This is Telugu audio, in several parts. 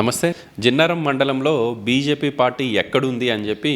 నమస్తే. జిన్నారం మండలంలో బీజేపీ పార్టీ ఎక్కడుంది అని చెప్పి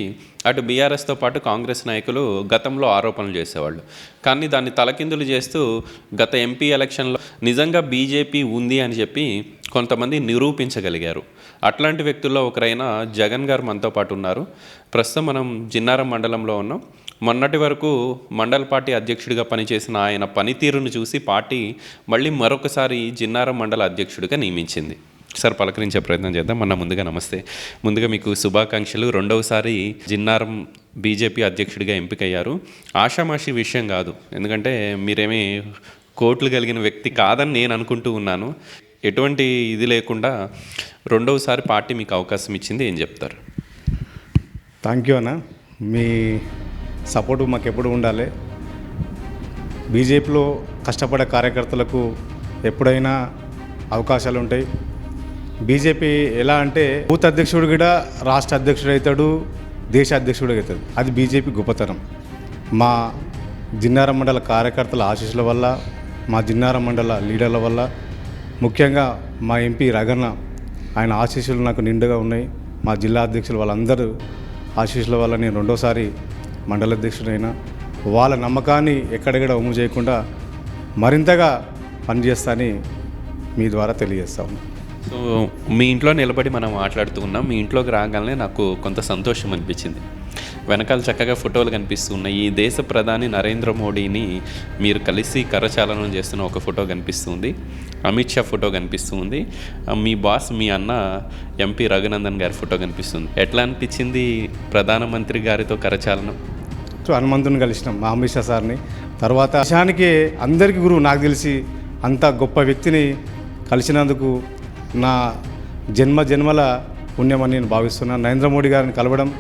అటు బీఆర్ఎస్తో పాటు కాంగ్రెస్ నాయకులు గతంలో ఆరోపణలు చేసేవాళ్ళు. కానీ దాన్ని తలకిందులు చేస్తూ గత ఎంపీ ఎలక్షన్లో నిజంగా బీజేపీ ఉంది అని చెప్పి కొంతమంది నిరూపించగలిగారు. అట్లాంటి వ్యక్తుల్లో ఒకరైన జగన్ గారు మనతో పాటు ఉన్నారు. ప్రస్తుతం మనం జిన్నారం మండలంలో ఉన్నాం. మొన్నటి వరకు మండల పార్టీ అధ్యక్షుడిగా పనిచేసిన ఆయన పనితీరును చూసి పార్టీ మళ్ళీ మరొకసారి జిన్నారం మండల అధ్యక్షుడిగా నియమించింది. ఒకసారి పలకరించే ప్రయత్నం చేద్దాం. మొన్న ముందుగా నమస్తే. ముందుగా మీకు శుభాకాంక్షలు. రెండవసారి జిన్నారం బీజేపీ అధ్యక్షుడిగా ఎంపికయ్యారు. ఆషామాషి విషయం కాదు. ఎందుకంటే మీరేమీ కోట్లు కలిగిన వ్యక్తి కాదని నేను అనుకుంటూ ఉన్నాను. ఎటువంటి ఇది లేకుండా రెండవసారి పార్టీ మీకు అవకాశం ఇచ్చింది ఏం చెప్తారు? థ్యాంక్ యూ అన్న. మీ సపోర్ట్ మాకు ఎప్పుడు ఉండాలి? బీజేపీలో కష్టపడే కార్యకర్తలకు ఎప్పుడైనా అవకాశాలు ఉంటాయి. బీజేపీ ఎలా అంటే బూత్ అధ్యక్షుడు కూడా రాష్ట్ర అధ్యక్షుడు అవుతాడు దేశ అధ్యక్షుడు అవుతాడు. అది బీజేపీ గొప్పతనం. మా జిన్నారం మండల కార్యకర్తల ఆశీస్సుల వల్ల మా జిన్నారం మండల లీడర్ల వల్ల ముఖ్యంగా మా ఎంపీ రగన్న ఆయన ఆశీస్సులు నాకు నిండుగా ఉన్నాయి. మా జిల్లా అధ్యక్షులు వాళ్ళందరూ ఆశీస్సుల వల్ల నేను రెండోసారి మండల అధ్యక్షుడైనా. వాళ్ళ నమ్మకాన్ని ఎక్కడెక్కడ ఒమ్ము చేయకుండా మరింతగా పనిచేస్తానని మీ ద్వారా తెలియజేస్తా ఉన్నాను సో మీ ఇంట్లో నిలబడి మనం మాట్లాడుతున్నాం మీ ఇంట్లోకి రాగానే నాకు కొంత సంతోషం అనిపించింది. వెనకాల చక్కగా ఫోటోలు కనిపిస్తున్నాయి ఈ దేశ ప్రధాని నరేంద్ర మోడీని మీరు కలిసి కరచాలనం చేస్తున్న ఒక ఫోటో కనిపిస్తుంది అమిత్ షా ఫోటో కనిపిస్తుంది మీ బాస్ మీ అన్న ఎంపీ రఘునందన్ గారి ఫోటో కనిపిస్తుంది ఎట్లా అనిపించింది ప్రధానమంత్రి గారితో కరచాలనం? సో హనుమంతుని కలిసినాం మా అమిత్ షా సార్ని. తర్వాత దేశానికి అందరికీ గురువు నాకు తెలిసి అంత గొప్ప వ్యక్తిని కలిసినందుకు నా జన్మ జన్మల పుణ్యమని నేను భావిస్తున్నాను నరేంద్ర మోడీ గారిని కలవడం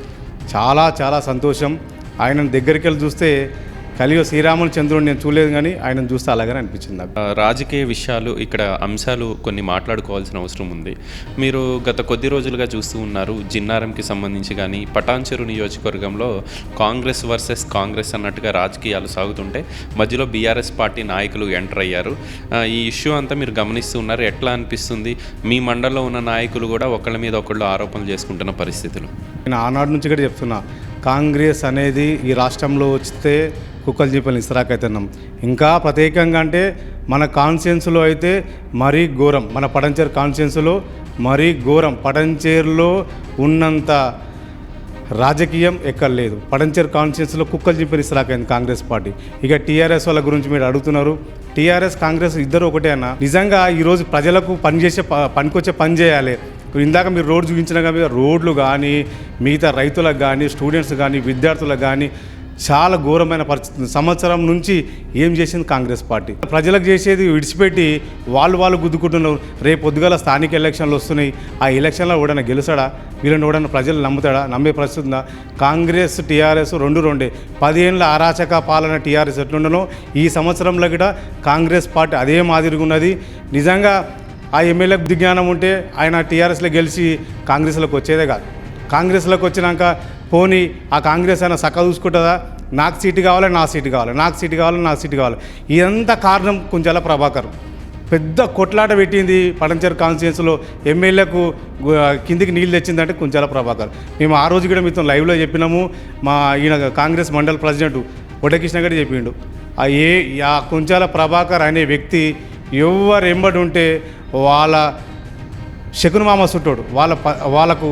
చాలా చాలా సంతోషం. ఆయన దగ్గరికి వెళ్ళి చూస్తే కలియుగ శ్రీరాములు చంద్రుడిని నేను చూడలేదు కానీ ఆయనను చూస్తే అలాగనే అనిపించింది నాకు. రాజకీయ విషయాలు ఇక్కడ అంశాలు కొన్ని మాట్లాడుకోవాల్సిన అవసరం ఉంది. మీరు గత కొద్ది రోజులుగా చూస్తూ ఉన్నారు జిన్నారంకి సంబంధించి కానీ పటాన్చెరు నియోజకవర్గంలో కాంగ్రెస్ వర్సెస్ కాంగ్రెస్ అన్నట్టుగా రాజకీయాలు సాగుతుంటే మధ్యలో బీఆర్ఎస్ పార్టీ నాయకులు ఎంటర్ అయ్యారు. ఈ ఇష్యూ అంతా మీరు గమనిస్తూ ఉన్నారు ఎట్లా అనిపిస్తుంది? మీ మండలంలో ఉన్న నాయకులు కూడా ఒకళ్ళ మీద ఒకళ్ళు ఆరోపణలు చేసుకుంటున్న పరిస్థితులు. నేను ఆనాడు నుంచి కూడా చెప్తున్నా కాంగ్రెస్ అనేది ఈ రాష్ట్రంలో వస్తే కుక్కలు జీపలు అవుతున్నాం ఇంకా ప్రత్యేకంగా అంటే మన కాన్షియన్స్లో అయితే మరీ ఘోరం మన పడంచేరు కాన్షియన్స్లో మరీ ఘోరం. పడంచేరులో ఉన్నంత రాజకీయం ఎక్కడ లేదు. పడంచేరు కాన్స్టిట్యూన్సీలో కుక్కలు చింపిన ఇస్రాకైంది కాంగ్రెస్ పార్టీ. ఇక టీఆర్ఎస్ వాళ్ళ గురించి మీరు అడుగుతున్నారు. టీఆర్ఎస్ కాంగ్రెస్ ఇద్దరు ఒకటే అన్న. నిజంగా ఈరోజు ప్రజలకు పనిచేసే ప- పనికొచ్చే పని చేయాలి. ఇందాక మీరు రోడ్డు చూపించిన కానీ రోడ్లు కానీ మిగతా రైతులకు కానీ స్టూడెంట్స్ కానీ విద్యార్థులకు కానీ చాలా ఘోరమైన పరిస్థితి. ఉంది. సంవత్సరం నుంచి ఏం చేసింది కాంగ్రెస్ పార్టీ? ప్రజలకు చేసేది విడిచిపెట్టి వాళ్ళు వాళ్ళు గుద్దుకుంటున్నారు రేపు పొద్దుగాల స్థానిక ఎలక్షన్లు వస్తున్నాయి. ఆ ఎలక్షన్లో ఎవడైనా గెలుస్తాడా? వీళ్ళని ఎవడన్నా ప్రజలు నమ్ముతాడా? నమ్మే పరిస్థితి ఉందా? కాంగ్రెస్ టీఆర్ఎస్ రెండు రెండే. పదిహేనుల అరాచక పాలన టీఆర్ఎస్ ఎట్లుండనో ఈ సంవత్సరంలో కూడా కాంగ్రెస్ పార్టీ అదే మాదిరిగా ఉన్నది. నిజంగా ఆ ఎమ్మెల్యేకు బుద్ధి జ్ఞానం ఉంటే ఆయన టీఆర్ఎస్లో గెలిచి కాంగ్రెస్లోకి వచ్చేదే కాదు. కాంగ్రెస్లోకి వచ్చినాక పోనీ ఆ కాంగ్రెస్ అయినా సక్క చూసుకుంటుందా? నాకు సీటు కావాలి నా సీటు కావాలి నాకు సీటు కావాలి నా సీటు కావాలి. ఇదంతా కారణం కుంజాల ప్రభాకర్. పెద్ద కొట్లాట పెట్టింది పడంచేరు కాన్స్టిట్యున్సీలో ఎమ్మెల్యేకు కిందికి నీళ్ళు తెచ్చిందంటే కొంచెం ప్రభాకర్. మేము ఆ రోజు కూడా మీతో లైవ్లో చెప్పినాము. మా ఈయన కాంగ్రెస్ మండల ప్రెసిడెంట్ వడకృష్ణ గారు చెప్పిండు. ఆ ఏ ఆ కొంచెం ప్రభాకర్ అనే వ్యక్తి ఎవరు ఎంబడి ఉంటే వాళ్ళ శకుని మామ సుట్టోడు. వాళ్ళ వాళ్ళకు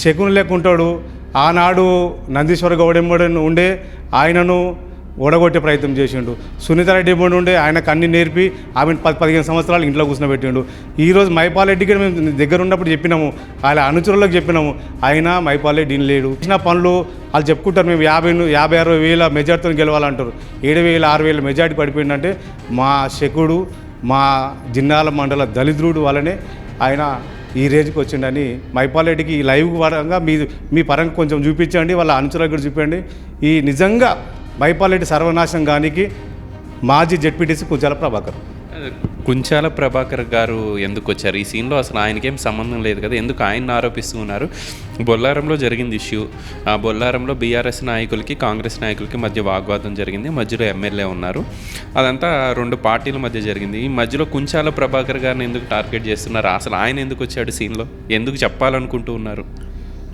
శకును లేకుంటాడు ఆనాడు నందీశ్వర గౌడ ఉండే ఆయనను ఓడగొట్టే ప్రయత్నం చేసిండు. సునీత రెడ్డి ఎంబడి ఉండే ఆయనకు అన్ని నేర్పి ఆమెను పది పదిహేను సంవత్సరాలు ఇంట్లో కూర్చోబెట్టిండు. ఈరోజు మైపాలరెడ్డికి మేము దగ్గర ఉన్నప్పుడు చెప్పినాము. వాళ్ళ అనుచరులకు చెప్పినాము. ఆయన మైపాలరెడ్డి లేడు. ఇచ్చిన పనులు వాళ్ళు చెప్పుకుంటారు. మేము యాభై యాభై అరవై వేల మెజార్టీతో గెలవాలంటారు. ఏడు వేల ఆరు వేల మెజార్టీ పడిపోయిందంటే మా శకుడు మా జిన్నాల మండల దళిద్రుడు వల్లనే ఆయన ఈ రేంజ్కి వచ్చిండని మైపాలరెడ్డికి ఈ లైవ్ పరంగా మీ మీ పరంగా కొంచెం చూపించండి వాళ్ళ అనుచరులకు కూడా చూపించండి. ఈ నిజంగా మైపాలెడ్డి సర్వనాశనం కానికి మాజీ జెడ్పీటీసీ కుజాల ప్రభాకర్. కుంచాల ప్రభాకర్ గారు ఎందుకు వచ్చారు? ఈ సీన్లో అసలు ఆయనకేం సంబంధం లేదు కదా ఎందుకు ఆయన ఆరోపిస్తూ ఉన్నారు? బొల్లారంలో జరిగింది ఇష్యూ. ఆ బొల్లారంలో బీఆర్ఎస్ నాయకులకి కాంగ్రెస్ నాయకులకి మధ్య వాగ్వాదం జరిగింది. మధ్యలో ఎమ్మెల్యే ఉన్నారు. అదంతా రెండు పార్టీల మధ్య జరిగింది. ఈ మధ్యలో కుంచాల ప్రభాకర్ గారిని ఎందుకు టార్గెట్ చేస్తున్నారు? అసలు ఆయన ఎందుకు వచ్చాడు సీన్లో? ఎందుకు చెప్పాలనుకుంటూ ఉన్నారు?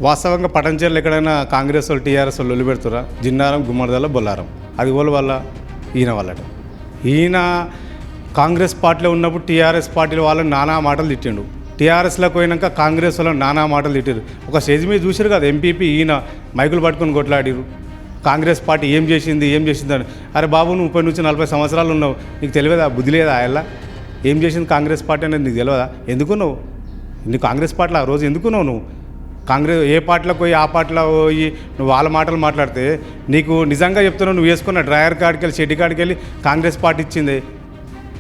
వాస్తవంగా పటంచేర్లు ఎక్కడైనా కాంగ్రెస్ వాళ్ళు టీఆర్ఎస్ వాళ్ళు ఒళ్ళు పెడుతురా జిన్నారం గుమ్మడిదల బొల్లారం. అది వాళ్ళ వల్ల? ఈయన వాళ్ళట ఈయన కాంగ్రెస్ పార్టీలో ఉన్నప్పుడు టీఆర్ఎస్ పార్టీలో వాళ్ళని నానా మాటలు తిట్టిండు. టీఆర్ఎస్లోకి పోయినాక కాంగ్రెస్ వాళ్ళని నానా మాటలు తిట్టారు ఒక స్టేజ్ మీద చూసారు కదా ఎంపీపీ ఈయన మైకులు పట్టుకొని కొట్లాడిరు కాంగ్రెస్ పార్టీ ఏం చేసింది ఏం చేసింది అని. అరే బాబు నువ్వు ముప్పై నుంచి నలభై సంవత్సరాలు ఉన్నావు. నీకు తెలియదా బుద్ధి లేదా ఎలా ఏం చేసింది కాంగ్రెస్ పార్టీ అనేది నీకు తెలియదా? ఎందుకు నీ కాంగ్రెస్ పార్టీలో ఆ రోజు ఎందుకున్నావు నువ్వు కాంగ్రెస్ ఏ పార్టీలోకి పోయి ఆ పార్టీలో పోయి నువ్వు వాళ్ళ మాటలు మాట్లాడితే నీకు నిజంగా చెప్తున్నావు నువ్వు వేసుకున్న డ్రైవర్ కాడికి వెళ్ళి షెడ్డి కాడికి వెళ్ళి కాంగ్రెస్ పార్టీ ఇచ్చింది.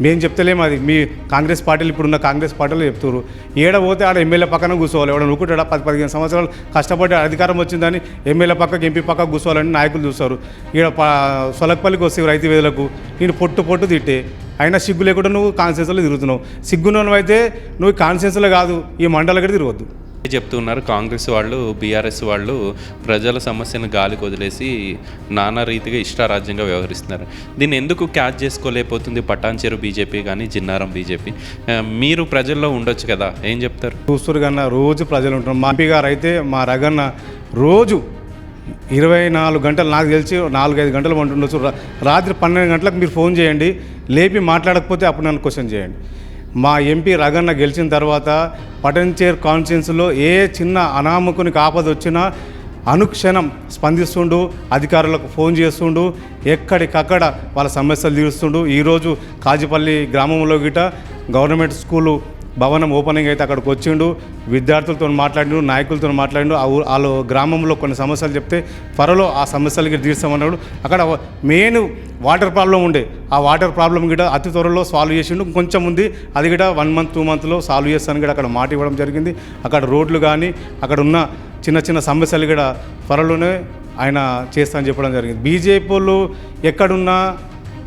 మేము చెప్తలేము అది. మీ కాంగ్రెస్ పార్టీలు ఇప్పుడున్న కాంగ్రెస్ పార్టీలు చెప్తున్నారు ఏడ పోతే ఆడ ఎమ్మెల్యే పక్కన కూర్చోవాలి. ఎవడ నువ్వుకుంటాడా పది పదిహేను సంవత్సరాలు కష్టపడి అధికారం వచ్చిందని ఎమ్మెల్యే పక్కకి ఎంపీ పక్కకు కూర్చోవాలని నాయకులు చూస్తారు. ఈడ సొలక్పల్లికి సొలకపల్లికి వస్తే రైతు వేదులకు నేను పొట్టు పొట్టు తిట్టే. అయినా సిగ్గు లేకుండా నువ్వు కాన్సెన్స్లో తిరుగుతున్నావు. సిగ్గున్నవైతే అయితే నువ్వు కాన్సెన్స్లో కాదు ఈ మండలకి తిరగద్దు. చెప్తున్నారు. కాంగ్రెస్ వాళ్ళు బీఆర్ఎస్ వాళ్ళు ప్రజల సమస్యను గాలికి వదిలేసి నానా రీతిగా ఇష్టారాజ్యంగా వ్యవహరిస్తున్నారు. దీన్ని ఎందుకు క్యాచ్ చేసుకోలేకపోతుంది పటాన్చెరు బీజేపీ కానీ జిన్నారం బీజేపీ? మీరు ప్రజల్లో ఉండొచ్చు కదా ఏం చెప్తారు? చూస్తారు కన్నా రోజు ప్రజలు ఉంటారు మా ఎంపీ గారు అయితే మా రగన్న రోజు ఇరవై నాలుగు గంటలు నాకు తెలిసి నాలుగైదు గంటలు ఉంటుండొచ్చు రా- రాత్రి పన్నెండు గంటలకు మీరు ఫోన్ చేయండి. లేపి మాట్లాడకపోతే అప్పుడు నన్ను క్వశ్చన్ చేయండి. మా ఎంపీ రగన్న గెలిచిన తర్వాత పటంచేర్ కాన్స్టిట్యున్సీలో ఏ చిన్న అనామకునికి ఆపద వచ్చినా అనుక్షణం స్పందిస్తుండు అధికారులకు ఫోన్ చేస్తుండు ఎక్కడికక్కడ వాళ్ళ సమస్యలు తీరుస్తుండు. ఈరోజు కాజిపల్లి గ్రామంలో గిట గవర్నమెంట్ స్కూలు భవనం ఓపెనింగ్ అయితే అక్కడికి వచ్చిండు. విద్యార్థులతో మాట్లాడిండు నాయకులతో మాట్లాడిండు. ఆ వాళ్ళు గ్రామంలో కొన్ని సమస్యలు చెప్తే త్వరలో ఆ సమస్యలకి తీర్చామన్నాడు. అక్కడ మెయిన్ వాటర్ ప్రాబ్లం ఉండే. ఆ వాటర్ ప్రాబ్లం కూడా అతి త్వరలో సాల్వ్ చేసిండు. కొంచెం ఉంది. అది గిట వన్ మంత్ టూ మంత్లో సాల్వ్ చేస్తాను కూడా అక్కడ మాట ఇవ్వడం జరిగింది. అక్కడ రోడ్లు కానీ అక్కడ ఉన్న చిన్న చిన్న సమస్యలు కూడా త్వరలోనే ఆయన చేస్తా అని చెప్పడం జరిగింది. బీజేపీ వాళ్ళు ఎక్కడున్నా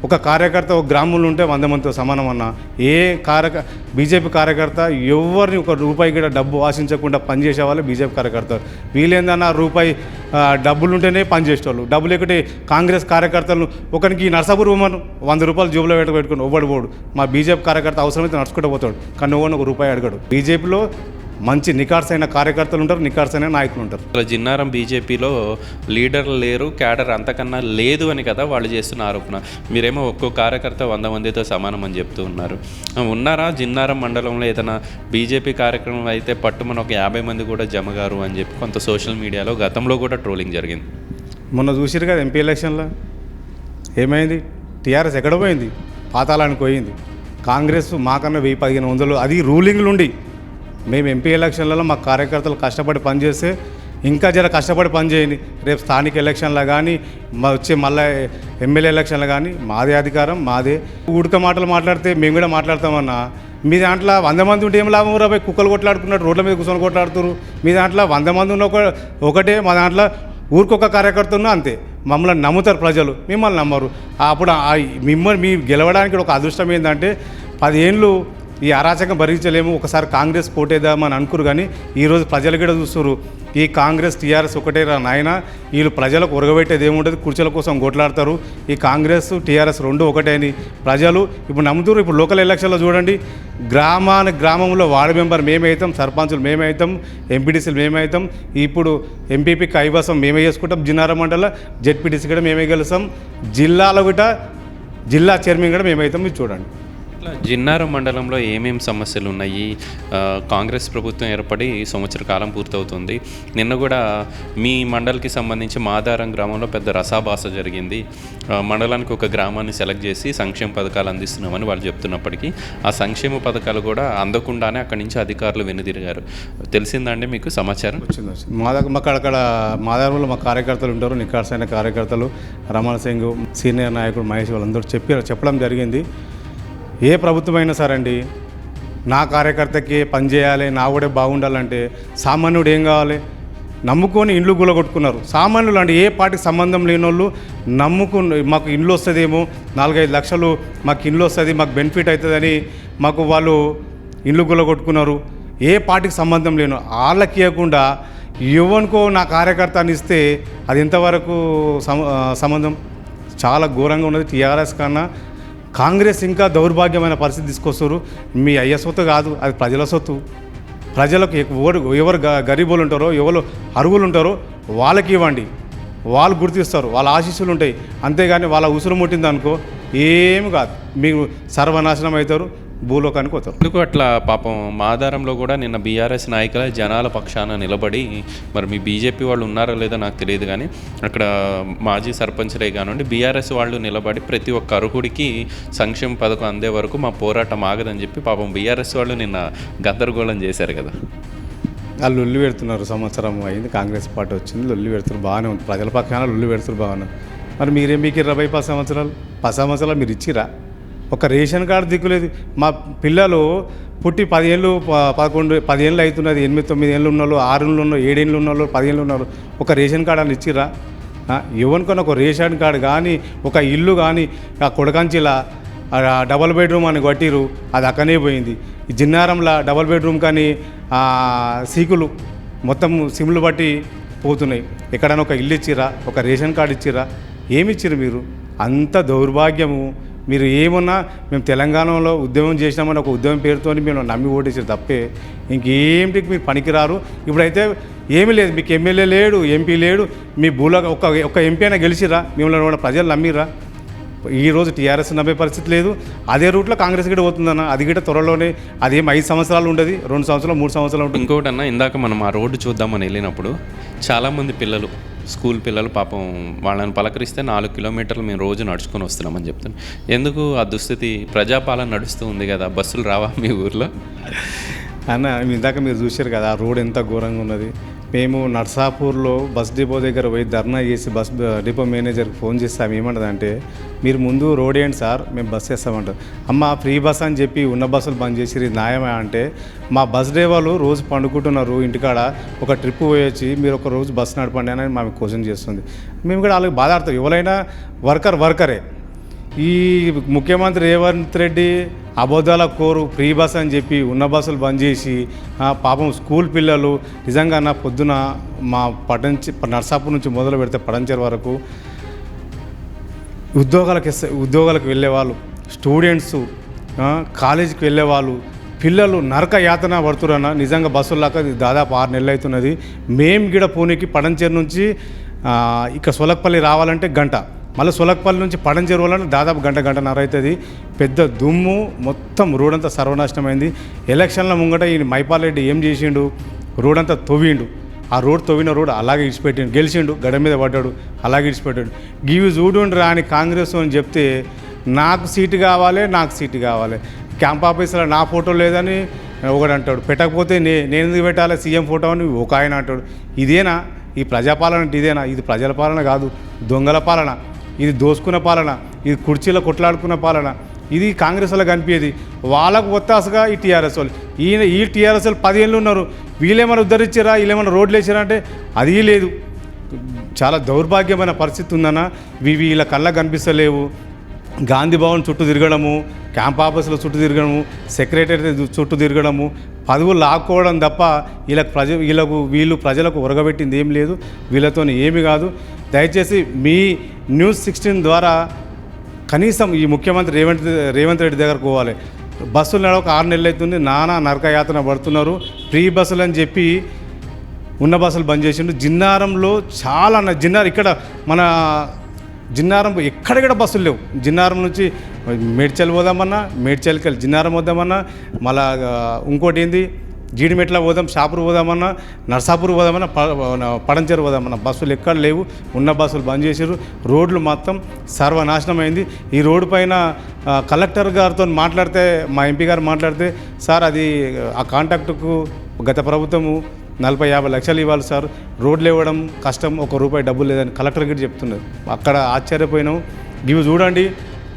ఒక కార్యకర్త ఒక గ్రామంలో ఉంటే వంద మందితో సమానం అన్న. ఏ కార్యక బీజేపీ కార్యకర్త ఎవరిని ఒక రూపాయి కూడా డబ్బు ఆశించకుండా పనిచేసే వాళ్ళు బీజేపీ కార్యకర్త వీళ్ళేందన్నా రూపాయి డబ్బులు ఉంటేనే పనిచేసేవాళ్ళు డబ్బులు లేకుంటే కాంగ్రెస్ కార్యకర్తలను ఒకరికి నర్సాపూర్ ఉమ్మను వంద రూపాయలు జోబులో పెట్ట పెట్టుకుని ఒవ్వడు పోడు. మా బీజేపీ కార్యకర్త అవసరమైతే నడుచుకుంటూ పోతాడు. కానీ ఒక రూపాయి అడగడు. బీజేపీలో మంచి నికార్సైన కార్యకర్తలు ఉంటారు నికార్సైన నాయకులు ఉంటారు. జిన్నారం బీజేపీలో లీడర్లు లేరు క్యాడర్ అంతకన్నా లేదు అని కదా వాళ్ళు చేస్తున్న ఆరోపణ. మీరేమో ఒక్కో కార్యకర్త వంద మందితో సమానం అని చెప్తూ ఉన్నారు. ఉన్నారా జిన్నారం మండలంలో ఏదైనా బీజేపీ కార్యక్రమం అయితే పట్టుమని ఒక యాభై మంది కూడా జమగారు అని చెప్పి కొంత సోషల్ మీడియాలో గతంలో కూడా ట్రోలింగ్ జరిగింది. మొన్న చూసిరు కదా ఎంపీ ఎలక్షన్లో? ఏమైంది? టీఆర్ఎస్ ఎక్కడ పోయింది? పాతాళానికి పోయింది. కాంగ్రెస్ మాకన్నా వెయ్యి పదిహేను వందలు అది రూలింగ్లు ఉండి మేము ఎంపీ ఎలక్షన్లలో మా కార్యకర్తలు కష్టపడి పనిచేస్తే ఇంకా జర కష్టపడి పనిచేయని రేపు స్థానిక ఎలక్షన్లో కానీ మా వచ్చే మళ్ళీ ఎమ్మెల్యే ఎలక్షన్లో కానీ మాదే అధికారం మాదే. ఉడక మాటలు మాట్లాడితే మేము కూడా మాట్లాడతామన్నా. మీ దాంట్లో వంద మంది ఉంటే ఏం లాభం రాబోయే కుక్కలు కొట్లాడుకున్నట్టు రోడ్ల మీద కూర్చొని కొట్లాడుతున్నారు మీ దాంట్లో వంద మంది ఉన్న ఒక ఒకటే మా దాంట్లో ఊరికొక కార్యకర్త ఉన్నా అంతే. మమ్మల్ని నమ్ముతారు ప్రజలు. మిమ్మల్ని నమ్మరు. అప్పుడు మిమ్మల్ని మీ గెలవడానికి ఒక అదృష్టం ఏంటంటే పదేళ్ళు ఈ అరాచకం భరించలేము ఒకసారి కాంగ్రెస్ పోటేద్దామని అనుకురు కానీ ఈరోజు ప్రజలు కూడా చూస్తున్నారు ఈ కాంగ్రెస్ టీఆర్ఎస్ ఒకటే రా నాయన వీళ్ళు ప్రజలకు ఉరగబెట్టేది ఏముంటుంది కుర్చీల కోసం కొట్లాడతారు. ఈ కాంగ్రెస్ టీఆర్ఎస్ రెండు ఒకటే అని ప్రజలు ఇప్పుడు నమ్ముతారు ఇప్పుడు లోకల్ ఎలక్షన్లో చూడండి గ్రామాన గ్రామంలో వార్డు మెంబర్ మేమైతాం సర్పంచులు మేమైతాం ఎంపీటీసీలు మేమైతాం. ఇప్పుడు ఎంపీపీ కైవసం మేమే చేసుకుంటాం జిన్నార మండల జెడ్పీటీసీ కూడా మేమే గెలుస్తాం. జిల్లాలో కూడా జిల్లా చైర్మన్ కూడా మేమైతాం మీరు చూడండి. ఇట్లా జిన్నారం మండలంలో ఏమేమి సమస్యలు ఉన్నాయి కాంగ్రెస్ ప్రభుత్వం ఏర్పడి సంవత్సర కాలం పూర్తవుతుంది. నిన్న కూడా మీ మండలికి సంబంధించి మాదారం గ్రామంలో పెద్ద రసాభాస జరిగింది. మండలానికి ఒక గ్రామాన్ని సెలెక్ట్ చేసి సంక్షేమ పథకాలు అందిస్తున్నామని వాళ్ళు చెప్తున్నప్పటికీ ఆ సంక్షేమ పథకాలు కూడా అందకుండానే అక్కడి నుంచి అధికారులు వెనుదిరిగారు. తెలిసిందండి మీకు సమాచారం? వచ్చింది మా దగ్గర మాకు అక్కడ మాదారంలో మా కార్యకర్తలు ఉంటారు నికార్సైన కార్యకర్తలు రమణ సింగ్ సీనియర్ నాయకుడు మహేష్ వాళ్ళందరూ చెప్పి చెప్పడం జరిగింది. ఏ ప్రభుత్వం అయినా సరే అండి నా కార్యకర్తకి పని చేయాలి నా కూడా బాగుండాలంటే సామాన్యుడు ఏం కావాలి? నమ్ముకొని ఇండ్లు గులగొట్టుకున్నారు సామాన్యులు అంటే ఏ పార్టీకి సంబంధం లేని వాళ్ళు నమ్ముకు మాకు ఇండ్లు వస్తుందేమో నాలుగైదు లక్షలు మాకు ఇండ్లు వస్తుంది మాకు బెనిఫిట్ అవుతుందని మాకు వాళ్ళు ఇండ్లు గులగొట్టుకున్నారు ఏ పార్టీకి సంబంధం లేను వాళ్ళకి ఇవ్వకుండా యువన్కో నా కార్యకర్త అని ఇస్తే అది ఎంతవరకు సంబంధం? చాలా ఘోరంగా ఉన్నది టీఆర్ఎస్ కన్నా కాంగ్రెస్ ఇంకా దౌర్భాగ్యమైన పరిస్థితి తీసుకొస్తారు మీ అయ్య సొత్తు కాదు అది ప్రజల సొత్తు. ప్రజలకు ఎవరు ఎవరు గ- గరీబులు ఉంటారో ఎవరు అరుగులు ఉంటారో వాళ్ళకి ఇవ్వండి. వాళ్ళు గుర్తిస్తారు వాళ్ళ ఆశీస్సులు ఉంటాయి. అంతేగాని వాళ్ళ ఉసురు ముట్టింది అనుకో ఏమి కాదు. మీకు సర్వనాశనం అవుతారు. భూలోకానికి పోతారు ఎందుకు అట్లా పాపం? మాదారంలో కూడా నిన్న బీఆర్ఎస్ నాయకుల జనాల పక్షాన నిలబడి మరి మీ బీజేపీ వాళ్ళు ఉన్నారో లేదో నాకు తెలియదు కానీ అక్కడ మాజీ సర్పంచ్లే కానివ్వండి బీఆర్ఎస్ వాళ్ళు నిలబడి ప్రతి ఒక్క అర్హుడికి సంక్షేమ పథకం అందే వరకు మా పోరాటం ఆగదని చెప్పి పాపం బీఆర్ఎస్ వాళ్ళు నిన్న గందరగోళం చేశారు కదా. వాళ్ళు లొల్లి పెడుతున్నారు సంవత్సరం అయింది కాంగ్రెస్ పార్టీ వచ్చింది లొల్లి పెడుతున్నారు బాగానే ఉంది. ప్రజల పక్షాన లొల్లి పెడుతున్నారు బాగానే మరి మీరేం మీకు ఇరవై పది సంవత్సరాలు? పది సంవత్సరాలు మీరు ఇచ్చిరా ఒక రేషన్ కార్డు దిక్కులేదు. మా పిల్లలు పుట్టి పదిహేళ్ళు ప- పదకొండు పదిహేళ్ళు అవుతున్నది. ఎనిమిది తొమ్మిది ఏళ్ళు ఉన్న వాళ్ళు ఆరు ఏళ్ళు ఉన్న ఏడేళ్ళు ఉన్న వాళ్ళు పదిహేళ్ళు ఉన్నారు ఒక రేషన్ కార్డు అని ఇచ్చిరా ఎవరికైనా ఒక రేషన్ కార్డు కానీ ఒక ఇల్లు కానీ ఆ కొడకంచిలా డబల్ బెడ్రూమ్ అని కొట్టిరు అది అక్కనే పోయింది. జిన్నారంలో డబల్ బెడ్రూమ్ కానీ సీకులు మొత్తం సిమ్లు బట్టి పోతున్నాయి. ఎక్కడైనా ఒక ఇల్లు ఇచ్చిరా ఒక రేషన్ కార్డు ఇచ్చిరా ఏమి ఇచ్చిరు మీరు? అంత దౌర్భాగ్యము. మీరు ఏమన్నా మేము తెలంగాణలో ఉద్యమం చేసినామని ఒక ఉద్యమం పేరుతో మేము నమ్మి ఓటేసారు తప్పే. ఇంకేమిటికి మీరు పనికిరారు? ఇప్పుడైతే ఏమీ లేదు. మీకు ఎమ్మెల్యే లేడు ఎంపీ లేడు. మీ భూలో ఒక ఒక ఎంపీ అయినా గెలిచిరా మిమ్మల్ని కూడా ప్రజలు నమ్మిరా ఈ రోజు టీఆర్ఎస్ నమ్మే పరిస్థితి లేదు. అదే రూట్లో కాంగ్రెస్ గిட்ட పోతుందన్న అది గిట్ట త్వరలోనే అదేం ఐదు సంవత్సరాలు ఉండదు రెండు సంవత్సరాలు మూడు సంవత్సరాలు ఉంటుంది. ఇంకోటి అన్న ఇందాక మనం ఆ రోడ్డు చూద్దామని వెళ్ళినప్పుడు చాలామంది పిల్లలు స్కూల్ పిల్లలు పాపం వాళ్ళని పలకరిస్తే నాలుగు కిలోమీటర్లు మేము రోజు నడుచుకొని వస్తున్నామని చెప్తాను ఎందుకు ఆ దుస్థితి? ప్రజాపాలన నడుస్తూ ఉంది కదా బస్సులు రావా మీ ఊర్లో? అన్న ఇందాక మీరు చూశారు కదా ఆ రోడ్ ఎంత ఘోరంగా ఉన్నది. మేము నర్సాపూర్లో బస్ డిపో దగ్గర పోయి ధర్నా చేసి బస్ డిపో మేనేజర్కి ఫోన్ చేస్తాం ఏమంటదంటే మీరు ముందు రోడ్ ఏంటి సార్? మేము బస్ చేస్తామంటారు. అమ్మ ఫ్రీ బస్ అని చెప్పి ఉన్న బస్సులు బంద్ చేసి ఇది న్యాయమే? అంటే మా బస్ డ్రైవర్లు రోజు పండుకుంటున్నారు ఇంటికాడ ఒక ట్రిప్ పోయొచ్చి మీరు ఒక రోజు బస్ నడపండి అని మాకు క్వశ్చన్ చేస్తుంది. మేము కూడా వాళ్ళకి బాధాడతాం ఎవరైనా వర్కర్ వర్కరే. ఈ ముఖ్యమంత్రి రేవంత్ రెడ్డి అబద్ధాల కోరు ఫ్రీ బస్ అని చెప్పి ఉన్న బస్సులు బంద్ చేసి పాపం స్కూల్ పిల్లలు నిజంగా నా పొద్దున మా పటంచి నర్సాపూర్ నుంచి మొదలు పెడితే పడంచేరు వరకు ఉద్యోగాలకు ఉద్యోగాలకు వెళ్ళేవాళ్ళు స్టూడెంట్స్ కాలేజీకి వెళ్ళేవాళ్ళు పిల్లలు నరక యాతన పడుతురన్న నిజంగా బస్సుల్లాక దాదాపు ఆరు నెలలు అవుతున్నది. మేము గిడ పూణేకి పడంచేరు నుంచి ఇక సొలక్పల్లి రావాలంటే గంట. మళ్ళీ సులక్పల్లి నుంచి పడంచేరు వాళ్ళంటే దాదాపు గంట గంటన్నర అవుతుంది. పెద్ద దుమ్ము మొత్తం రోడంతా సర్వనాశనమైంది. ఎలక్షన్ల ముంగట ఈ మైపాల్ రెడ్డి ఏం చేసిండు? రోడంతా అంతా తవ్విండు. ఆ రోడ్ తవ్విన రోడ్ అలాగే ఇడిచిపెట్టిండు. గెలిచిండు గడ మీద పడ్డాడు అలాగే ఇడిచిపెట్టాడు. గివి చూడుండ్రా అని కాంగ్రెస్ అని చెప్తే నాకు సీటు కావాలి నాకు సీటు కావాలి. క్యాంప్ ఆఫీసులో నా ఫోటో లేదని ఒకడు అంటాడు. పెట్టకపోతే నే నేను ఎందుకు పెట్టాలి? సీఎం ఫోటో అని ఒక ఆయన అంటాడు. ఇదేనా? ఈ ప్రజాపాలన అంటే ఇదేనా? ఇది ప్రజల పాలన కాదు దొంగల పాలన. ఇది దోసుకున్న పాలన ఇది కుర్చీలో కొట్లాడుకున్న పాలన ఇది కాంగ్రెస్ వాళ్ళకి కనిపించేది వాళ్ళకు ఒత్తాసగా ఈ టీఆర్ఎస్ వాళ్ళు. ఈయన ఈ టీఆర్ఎస్ వాళ్ళు పదిహేళ్ళు ఉన్నారు. వీళ్ళేమైనా ఉద్ధరించారా? వీళ్ళేమైనా రోడ్లు వేసారా అంటే అది లేదు. చాలా దౌర్భాగ్యమైన పరిస్థితి ఉందన్న. ఇవి వీళ్ళ కళ్ళకు కనిపిస్తలేవు. గాంధీ భవన్ చుట్టూ తిరగడము క్యాంప్ ఆఫీసుల చుట్టూ తిరగడము సెక్రటరీ చుట్టూ తిరగడము పదవులు లాక్కోవడం తప్ప వీళ్ళకి ప్రజ వీళ్ళకు వీళ్ళు ప్రజలకు ఉరగబెట్టింది ఏం లేదు. వీళ్ళతో ఏమి కాదు. దయచేసి మీ న్యూస్ సిక్స్టీన్ ద్వారా కనీసం ఈ ముఖ్యమంత్రి రేవంత్ రేవంత్ రెడ్డి దగ్గరకు పోవాలి. బస్సులు నడవక ఆరు నెలలు అవుతుంది నానా నరకయాత్ర పడుతున్నారు. ఫ్రీ బస్సులు అని చెప్పి ఉన్న బస్సులు బంద్ చేసిండు. జిన్నారంలో చాలా జిన్నారం ఇక్కడ మన జిన్నారం ఎక్కడెక్కడ బస్సులు లేవు. జిన్నారం నుంచి మేడ్చల్ పోదామన్నా మేడ్చల్కి వెళ్ళి జిన్నారం పోదామన్నా మళ్ళా ఇంకోటి ఏంది? జీడిమెట్ల పోదాం షాపూర్ పోదామన్నా నర్సాపూర్ పోదామన్నా పడంచేరు పోదామన్నా. బస్సులు ఎక్కడ లేవు ఉన్న బస్సులు బంద్ చేసారు రోడ్లు మొత్తం సర్వనాశనం అయింది ఈ రోడ్డు పైన కలెక్టర్ గారితో మాట్లాడితే మా ఎంపీ గారు మాట్లాడితే సార్ అది ఆ కాంట్రాక్టుకు గత ప్రభుత్వము నలభై యాభై లక్షలు ఇవ్వాలి సార్. రోడ్లు ఇవ్వడం కష్టం ఒక రూపాయి డబ్బులు లేదని కలెక్టర్ గారు చెప్తున్నారు. అక్కడ ఆశ్చర్యపోయినాం. ఇవి చూడండి